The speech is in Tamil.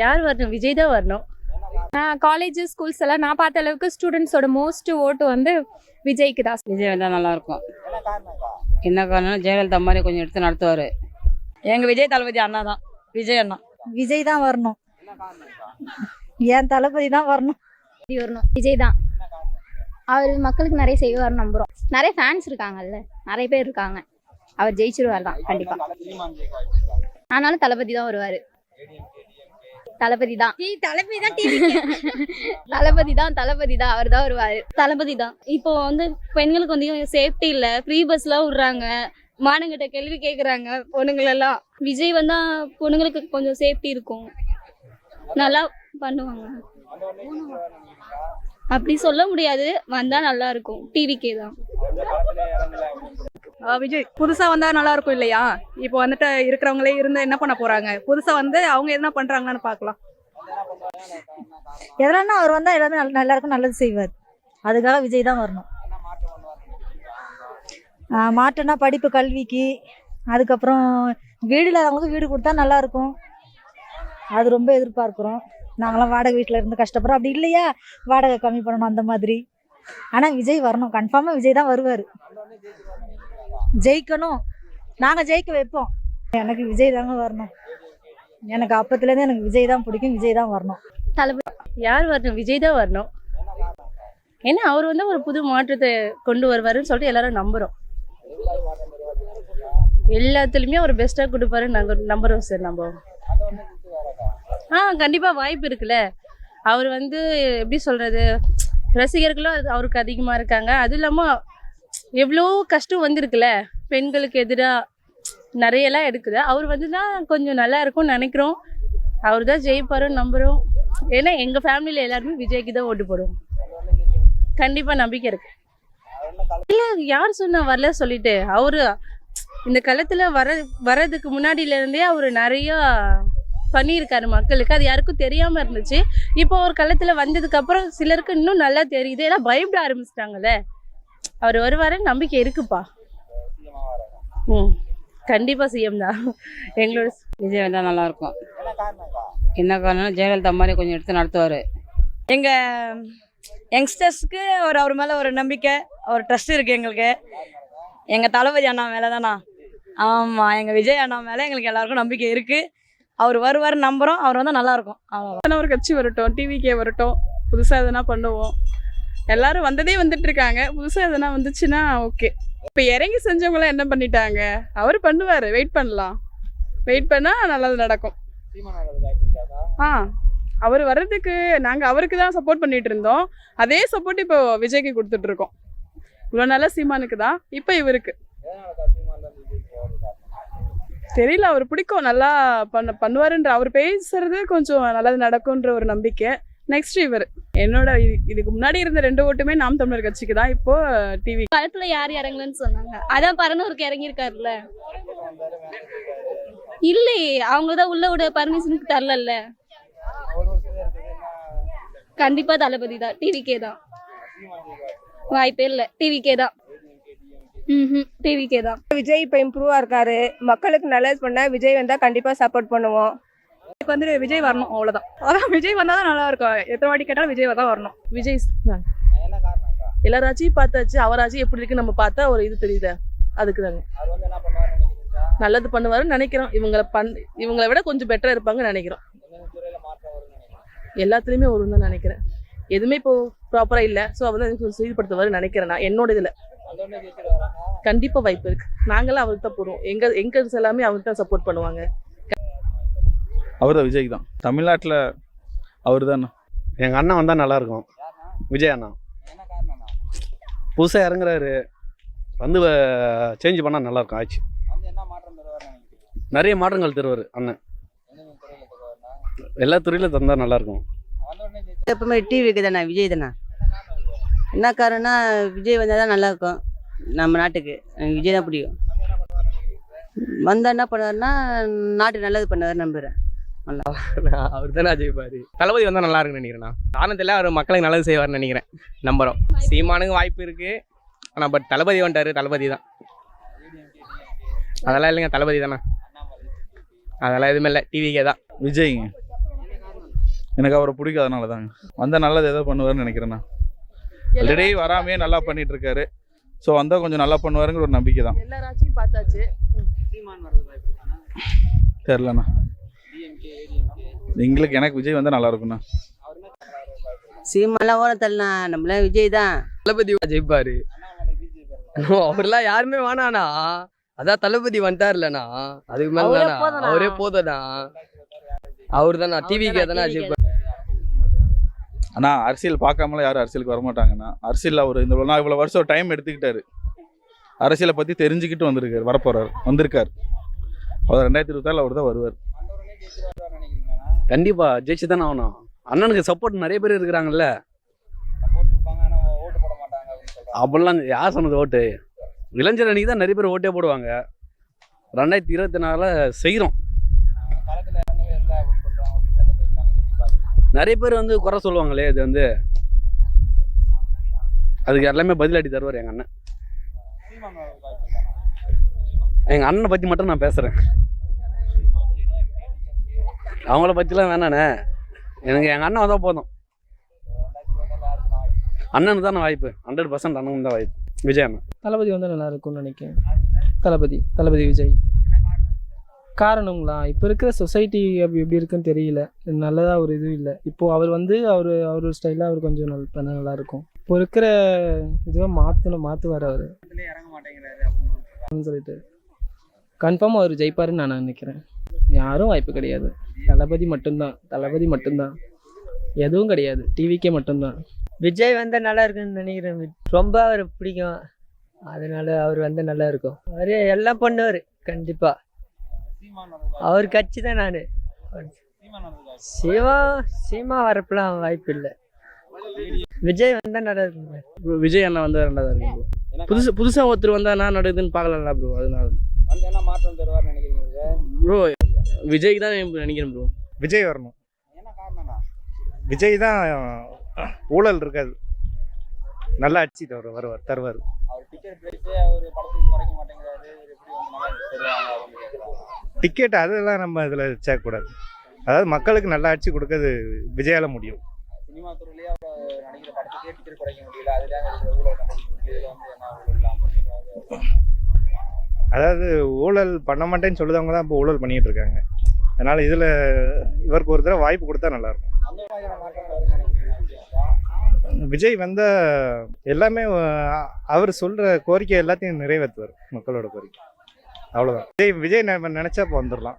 யார் வரணும்? விஜய் தான் வரணும். காலேஜ் ஸ்கூல்ஸ் எல்லாம் நான் பார்த்த அளவுக்கு ஸ்டூடெண்ட்ஸோட மோஸ்ட் ஓட்டு வந்து விஜய்க்கு தான். விஜய் வந்தால் நல்லா இருக்கும். என்ன காரணம் ஜெயலலிதா மாதிரி கொஞ்சம் எடுத்து நடத்துவார். எங்கள் விஜய் தளபதி அண்ணா தான். விஜய் அண்ணா. விஜய் தான் வரணும். என் தளபதி தான் வரணும். வரணும். விஜய் தான். அவர் மக்களுக்கு நிறைய செய்வார் நம்புறோம். நிறைய ஃபேன்ஸ் இருக்காங்கல்ல. நிறைய பேர் இருக்காங்க. அவர் ஜெயிச்சிருவார் தான் கண்டிப்பா. ஆனாலும் தளபதி தான் வருவாரு. தளபதி தான். தளபதி தான் தளபதி தான் தளபதி தான் அவர் தான் வருவாரு. தளபதி தான். இப்போ வந்து பெண்களுக்கு வந்து சேஃப்டி இல்ல ஃப்ரீ பஸ்லாம் விடுறாங்க. மானுங்கிட்ட கேள்வி கேக்குறாங்க பொண்ணுங்களெல்லாம். விஜய் வந்தா பொண்ணுங்களுக்கு கொஞ்சம் சேஃப்டி இருக்கும். நல்லா பண்ணுவாங்க. அப்படி சொல்ல முடியாது. வந்தா நல்லா இருக்கும். டிவிக்கே தான். விஜய் புதுசா வந்தா நல்லா இருக்கும் இல்லையா? இப்போ வந்துட்டு இருக்கிறவங்களே இருந்து என்ன பண்ண போறாங்க? புதுசா வந்து அவங்க என்ன பண்றாங்கன்னு பார்க்கலாம் எதனா அவர் வந்தா எல்லாமே நல்ல- எல்லாருக்கும் நல்லது செய்வார். அதுக்காக விஜய் தான் வரணும். ஆ, மாற்றம்னா படிப்பு கல்விக்கு அதுக்கப்புறம் வீடு இல்லாதவங்களுக்கு வீடு கொடுத்தா நல்லா இருக்கும் அது ரொம்ப எதிர்பார்க்குறோம். நாங்களாம் வாடகை வீட்டில் இருந்து கஷ்டப்படுறோம். அப்படி இல்லையா? வாடகை கம்மி பண்ணணும் அந்த மாதிரி. ஆனால் விஜய் வரணும். கன்ஃபார்மாக விஜய் தான் வருவார். ஜெயிக்கணும். நாங்கள் ஜெயிக்க வைப்போம். எனக்கு விஜய் தாங்க வரணும். எனக்கு அப்பத்துலேருந்து எனக்கு விஜய் தான் பிடிக்கும் விஜய் தான் வரணும். யார் வரணும்? விஜய் தான் வரணும். ஏன்னா அவர் வந்து ஒரு புது மாற்றத்தை கொண்டு வருவாருன்னு சொல்லிட்டு எல்லாரும் நம்புகிறோம் எல்லாத்துலேயுமே அவர் பெஸ்ட்டாக கொடுப்பாருன்னு நாங்கள் நம்புகிறோம் சார் நம்ம. ஆ கண்டிப்பாக வாய்ப்பு இருக்குல்ல. அவர் வந்து எப்படி சொல்கிறது ரசிகர்களும் அது அவருக்கு அதிகமாக இருக்காங்க. அதுவும் இல்லாமல் எவ்வளோ கஷ்டம் வந்திருக்குல்ல பெண்களுக்கு எதிராக நிறையலாம் எடுக்குது. அவர் வந்து தான் கொஞ்சம் நல்லா இருக்கும்னு நினைக்கிறோம். அவர் தான் ஜெயிப்பாருன்னு நம்புகிறோம் ஏன்னா எங்க ஃபேமிலியில எல்லாருமே விஜய்க்கு தான் ஓட்டு போடுவோம். கண்டிப்பா நம்பிக்கை இருக்கு. இல்லை யார் சொன்னா வரல சொல்லிட்டு. அவரு இந்த களத்தில் வர வர்றதுக்கு முன்னாடில இருந்தே அவர் நிறையா பண்ணியிருக்காரு மக்களுக்கு. அது யாருக்கும் தெரியாம இருந்துச்சு. இப்போ ஒரு களத்தில் வந்ததுக்கப்புறம் சிலருக்கு இன்னும் நல்லா தெரியுது. ஏன்னா பயப்பட ஆரம்பிச்சிட்டாங்கல்ல. அவர் வருவாருன்னு நம்பிக்கை இருக்குப்பா. ம். கண்டிப்பா சிஎம் தான். எங்களோட விஜய் வந்தால் நல்லா இருக்கும். என்ன காரணம் ஜெயலலிதா மாதிரி கொஞ்சம் எடுத்து நடத்துவார். எங்கள் யங்ஸ்டர்ஸ்க்கு ஒரு அவர் மேலே ஒரு நம்பிக்கை ஒரு ட்ரஸ்ட் இருக்குது எங்களுக்கு. எங்கள் தளபதி அண்ணா மேலே தானா ஆமாம் எங்கள் விஜய் அண்ணா மேலே எங்களுக்கு எல்லாருக்கும் நம்பிக்கை இருக்குது அவர் வருவார் நம்புகிறோம் அவர் வந்தால் நல்லாயிருக்கும் அவ்வளோ ஒரு கட்சி வரட்டும் டிவிக்கே வரட்டும் புதுசா எதனா பண்ணுவோம். எல்லாரும் வந்ததே வந்துட்டு இருக்காங்க புதுசாக எதனா வந்துச்சுன்னா ஓகே இப்போ இறங்கி செஞ்சவங்களாம் என்ன பண்ணிட்டாங்க? அவர் பண்ணுவார். வெயிட் பண்ணலாம். வெயிட் பண்ணால் நல்லது நடக்கும். ஆ அவர் வர்றதுக்கு நாங்கள் அவருக்கு தான் சப்போர்ட் பண்ணிட்டு இருந்தோம். அதே சப்போர்ட் இப்போ விஜய்க்கு கொடுத்துட்டு இருக்கோம் இவ்வளோ நல்ல சீமானுக்கு தான். இப்போ இவருக்கு. தெரியல அவர் பிடிக்கும். நல்லா பண்ண பண்ணுவாருன்ற அவர் பேசுறது கொஞ்சம் நல்லது நடக்கும்ன்ற ஒரு நம்பிக்கை. நெக்ஸ்ட் இவர். என்னோட இது- இதுக்கு முன்னாடி இருந்த ரெண்டு ஓட்டுமே நாம் தமிழர் கட்சிக்கு தான். இப்போ டிவி களத்துல யார் இறங்கலன்னு சொன்னாங்க. அதான் பரனூருக்கு இறங்கியிருக்காருல்ல. இல்லையே அவங்க தான் உள்ள விட பர்மிஷனுக்கு தரலல்ல. கண்டிப்பா தளபதி தான். டிவிக்கே தான். வாய்ப்பே இல்லை. டிவிக்கே தான். ம் டிவிக்கே தான். விஜய் இப்போ இம்ப்ரூவாக இருக்காரு. மக்களுக்கு நல்லது பண்ண விஜய் வந்தால் கண்டிப்பாக சப்போர்ட் பண்ணுவோம். எனக்கு வந்து விஜய் வரணும் அவ்வளோதான் அதான் விஜய் வந்தால் தான் நல்லா இருக்கும். எத்தனை வாட்டி கேட்டாலும் விஜய் தான் வரணும். விஜய் எல்லாராச்சும் பார்த்தாச்சு அவராச்சும் எப்படி இருக்குன்னு நம்ம பார்த்தா ஒரு இது தெரியுது? அதுக்கு தாங்க. நல்லது பண்ணுவாருன்னு நினைக்கிறோம். இவங்களை பண் இவங்களை விட கொஞ்சம் பெட்டரா இருப்பாங்கன்னு நினைக்கிறோம். எல்லாத்துலேயுமே ஒரு தான் நினைக்கிறேன். எதுவுமே இப்போ ப்ராப்பரா இல்லை. ஸோ அவர் தான் சீர்படுத்துவாருன்னு நினைக்கிறேன் நான். என்னோட இதுல. கண்டிப்பா வாய்ப்பு இருக்கு. நாங்களாம் அவருக்கு தான் போடுவோம் எங்க எங்க எல்லாமே அவருக்கு தான் சப்போர்ட் பண்ணுவாங்க. அவர் தான் விஜய்க்கு தான் தமிழ்நாட்டில் அவர் தான் எங்கள் அண்ணன் வந்தால் நல்லா இருக்கும் விஜய் அண்ணா. புதுசாக இறங்குறாரு. வந்து சேஞ்ச் பண்ணால் நல்லா இருக்கும் ஆச்சு. நிறைய மாற்றங்கள் தருவார் அண்ணன். எல்லா துறையிலும் தந்தால் நல்லா இருக்கும் எப்பவுமே டிவிக்கு தானே விஜய் தானே? என்ன காரணம்னா விஜய் வந்தால் தான் நல்லா இருக்கும் நம்ம நாட்டுக்கு. எனக்கு விஜய் தான் பிடிக்கும். வந்தால் என்ன பண்ணுவாருன்னா நாட்டுக்கு நல்லது பண்ணுவார் நம்புகிறேன் அவர் தானே ஜெயிப்பாரு தளபதி வந்தால் நல்லா இருக்குன்னு நினைக்கிறேன் காரணத்தில் அவர் மக்களுக்கு நல்லது செய்வார்னு நினைக்கிறேன். நம்புறோம். சீமானுக்கு வாய்ப்பு இருக்கு. ஆனால் பட் தளபதி வந்துட்டாரு தளபதி தான். அதெல்லாம் இல்லைங்க தளபதி தானே. அதெல்லாம் எதுவுமே இல்லை டிவிக்கே தான். விஜய்ங்க எனக்கு அவரை பிடிக்கும் அதனால தாங்க. வந்த நல்லது ஏதோ பண்ணுவாருன்னு நினைக்கிறேன் நான். ஆல்ரெடி வராமே நல்லா பண்ணிட்டு இருக்காரு. ஸோ வந்தால் கொஞ்சம் நல்லா பண்ணுவாருங்கிற ஒரு நம்பிக்கை தான். எல்லாராச்சும் பார்த்தாச்சு. தெரிலண்ணா எங்களுக்கு எனக்கு விஜய் வந்தால் நல்லா இருக்கும்ண்ணா. சீமாலாம் ஓர தள்ளனா நம்மளாம் விஜய் தான். தளபதி ஜெயிப்பாரு. அவர்லாம் யாருமே வேணாண்ணா. அதான் தளபதி வந்துட்டார்லண்ணா அதுக்கு மேல அவரே தானா? போதும்ண்ணா. அவரே தானா டிவிக்கு எதனா ஜெயிப்பாரு? அண்ணா அரசியல் பார்க்காமலாம் யாரும் அரசியலுக்கு வரமாட்டாங்கண்ணா. அரசியலில் அவர் இந்த நான் இவ்வளோ வருஷம் டைம் எடுத்துக்கிட்டாரு. அரசியலை பற்றி தெரிஞ்சுக்கிட்டு வந்திருக்காரு வரப்போறாரு. வந்திருக்கார். அவர் ரெண்டாயிரத்தி இருபத்தாறில் அவர் தான் வருவார். கண்டிப்பா ஜெயிச்சு தானே ஆகணும். அண்ணனுக்கு சப்போர்ட் நிறைய பேர் இருக்கிறாங்கல்ல. அப்படிலாம் யார் சொன்னது ஓட்டு? இளைஞர் அணிக்கு தான் நிறைய பேர் ஓட்டே போடுவாங்க. ரெண்டாயிரத்தி இருபத்தி நாலில் செய்கிறோம் நிறைய பேர் வந்து குறை சொல்லுவாங்களே இது வந்து. அதுக்கு எல்லாமே பதிலாட்டி தருவார் எங்கள் அண்ணன். எங்கள் அண்ணனை பற்றி மட்டும் நான் பேசுகிறேன் அவங்கள பற்றிலாம் வேணாண்ணே. எனக்கு எங்கள் அண்ணன் வந்தால் போதும். அண்ணனுக்கு தானே வாய்ப்பு. ஹண்ட்ரட் பர்சன்ட் அண்ணனுக்கு தான் வாய்ப்பு. விஜய் அண்ணன். தளபதி வந்தால் நல்லா இருக்கும்னு நினைக்கிறேன். தளபதி தளபதி விஜய். காரணங்களா? இப்போ இருக்கிற சொசைட்டி அப்படி எப்படி இருக்குன்னு தெரியல. நல்லதாக ஒரு இது இல்லை. இப்போது அவர் வந்து அவர் அவர் ஸ்டைலாக அவர் கொஞ்சம் நல் பண்ண நல்லா இருக்கும் இப்போ இருக்கிற இதுவாக மாற்றணும் மாற்றுவார் அவர். சொல்லிட்டு. கன்ஃபார்ம் அவர் ஜெயிப்பாருன்னு நான் நினைக்கிறேன். யாரும் வாய்ப்பு கிடையாது. தளபதி மட்டும்தான். தளபதி மட்டும்தான். எதுவும் கிடையாது. டிவிக்கே மட்டும்தான். விஜய் வந்தால் நல்லா இருக்குன்னு நினைக்கிறேன். ரொம்ப அவர் பிடிக்கும். அதனால அவர் வந்து நல்லா இருக்கும். அவர் எல்லாம் பண்ணுவார். கண்டிப்பாக அவர் கட்சி தான் நான். சிவா சிவா வரப்பெல்லாம் வாய்ப்பு இல்லை. விஜய் வந்தால் நல்லா இருக்குங்க ப்ரோ விஜய் அண்ணா வந்தால் ரெண்டாவது இருக்கு ப்ரோ புதுசு புதுசாக ஒருத்தர் வந்தால் என்ன நடக்குதுன்னு பார்க்கலாம்ல ப்ரோ அதனால. ப்ரோ விஜய்க்கு தான் நினைக்கிறேன் ப்ரோ விஜய் வரணும். விஜய் தான் ஊழல் இருக்காது. நல்லா அடிச்சு தருவார் வருவார் தருவார். டிக்கெட் அதெல்லாம் நம்ம இதில் சேர்க்கக்கூடாது அதாவது மக்களுக்கு நல்லா அடிச்சு கொடுக்கறது விஜயால முடியும். அதாவது ஊழல் பண்ண மாட்டேன்னு சொல்லுதவங்க தான் இப்போ ஊழல் பண்ணிட்டு இருக்காங்க. அதனால இதில் இவருக்கு ஒரு தடவை வாய்ப்பு கொடுத்தா நல்லா இருக்கும் விஜய் வந்த எல்லாமே அவர் சொல்ற கோரிக்கை எல்லாத்தையும் நிறைவேற்றுவார் மக்களோட கோரிக்கை. அவ்வளோதான் விஜய் விஜய் நம்ம நினைச்சா இப்போ வந்துடலாம்.